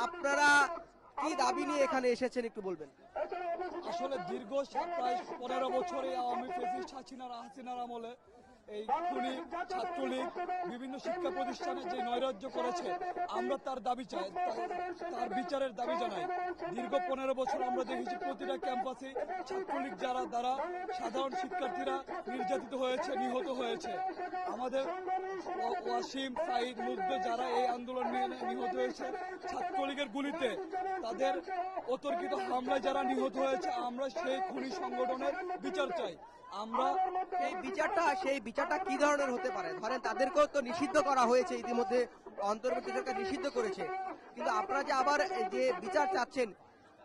আপনারা কি দাবি নিয়ে এখানে এসেছেন একটু বলবেন? আসলে দীর্ঘ প্রায় পনেরো বছরে আওয়ামী ফেসিস্ট হাসিনার হাসিনার আমলে এই খুনি ছাত্রলীগ, বিভিন্ন শিক্ষা প্রতিষ্ঠানে যে নৈরাজ্য করেছে, আমরা তার দাবি চাই, তার- বিচারের দাবি জানাই। দীর্ঘ পনেরো বছর আমরা দেখেছি প্রতিটা ক্যাম্পাসে ছাত্রলীগ যারা দ্বারা সাধারণ শিক্ষার্থীরা নির্যাতিত হয়েছে, নিহত হয়েছে। আমাদের ওয়া- ওয়াসিম সাইদ মুগ্ধ যারা এই আন্দোলন নিয়ে নিহত হয়েছে, ছাত্রলীগের গুলিতে তাদের অতর্কিত হামলায় যারা নিহত হয়েছে, আমরা সেই খুনি সংগঠনের বিচার চাই। আমরা সেই বিচারটা সেই বিচারটা কি ধরনের হতে পারে? ধরেন তাদেরকেও তো নিষিদ্ধ করা হয়েছে ইতিমধ্যে অন্তর্বর্তী সরকার নিষিদ্ধ করেছে। কিন্তু আপনারা যে আবার যে বিচার চাচ্ছেন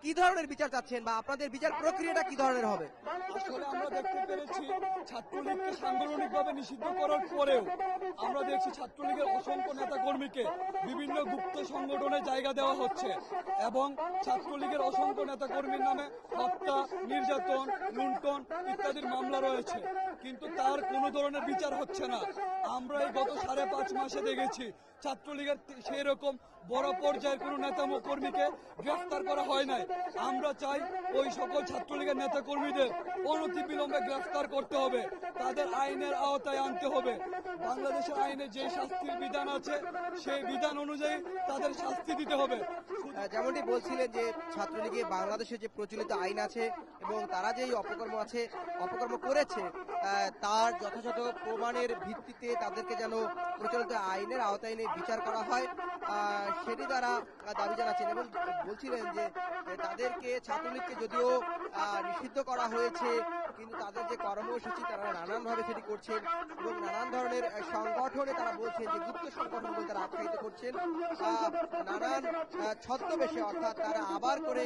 কি ধরনের বিচার চাচ্ছেন বা আপনাদের বিচার প্রক্রিয়াটা কি ধরনের হবে? আসলে আমরা দেখতে পেরেছি ছাত্রলীগকে নিষিদ্ধ করার পরেও আমরা দেখছি ছাত্রলীগের অসংখ্য নেতা কর্মীকে বিভিন্ন গুপ্ত সংগঠনে জায়গা দেওয়া হচ্ছে এবং ছাত্রলীগের অসংখ্য নেতা কর্মীর নামে হত্যা, নির্যাতন, লুণ্ঠন ইত্যাদির মামলা রয়েছে। কিন্তু তার কোনো ধরনের বিচার হচ্ছে না। আমরা এই গত সাড়ে পাঁচ মাসে দেখেছি ছাত্রলীগের সেই রকম বড় পর্যায়ের কোনো নেতা কর্মীকে গ্রেফতার করা হয় নাই। আমরা চাই ওই সকল ছাত্রলীগের নেতা কর্মীদের অনতিবিলম্বে গ্রেফতার করতে হবে। তাদের আইনের আওতায় আনতে হবে। বাংলাদেশের আইনে যে শাস্তির বিধান আছে, সেই বিধান অনুযায়ী তাদের শাস্তি দিতে হবে। যেমনটি বলছিলেন যে ছাত্রলীগে বাংলাদেশে যে প্রচলিত আইন আছে এবং তারা যে এই অপকর্ম আছে, অপকর্ম করেছে তার যথাযথ প্রমাণের ভিত্তিতে তাদেরকে যেন প্রচলিত আইনের আওতায় এনে বিচার করা হয়। সেটি তারা দাবি জানাচ্ছেন এবং বলছিলেন যে তাদেরকে, ছাত্রলীগকে যদিও নিষিদ্ধ করা হয়েছে, কিন্তু তাদের যে কর্মসূচি, তারা নানানভাবে সেটি করছেন এবং নানান ধরনের সংগঠনে তারা বলছেন যে গুপ্ত সংগঠন বলে তারা আখ্যায়িত করছেন। নানান ছদ্মবেশে অর্থাৎ তারা আবার করে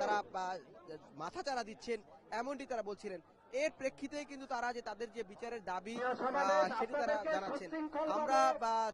তারা মাথা চারা দিচ্ছেন, এমনটি তারা বলছিলেন। এর প্রেক্ষিতে কিন্তু তারা যে তাদের যে বিচারের দাবি সেটি তারা জানাচ্ছেন। আমরা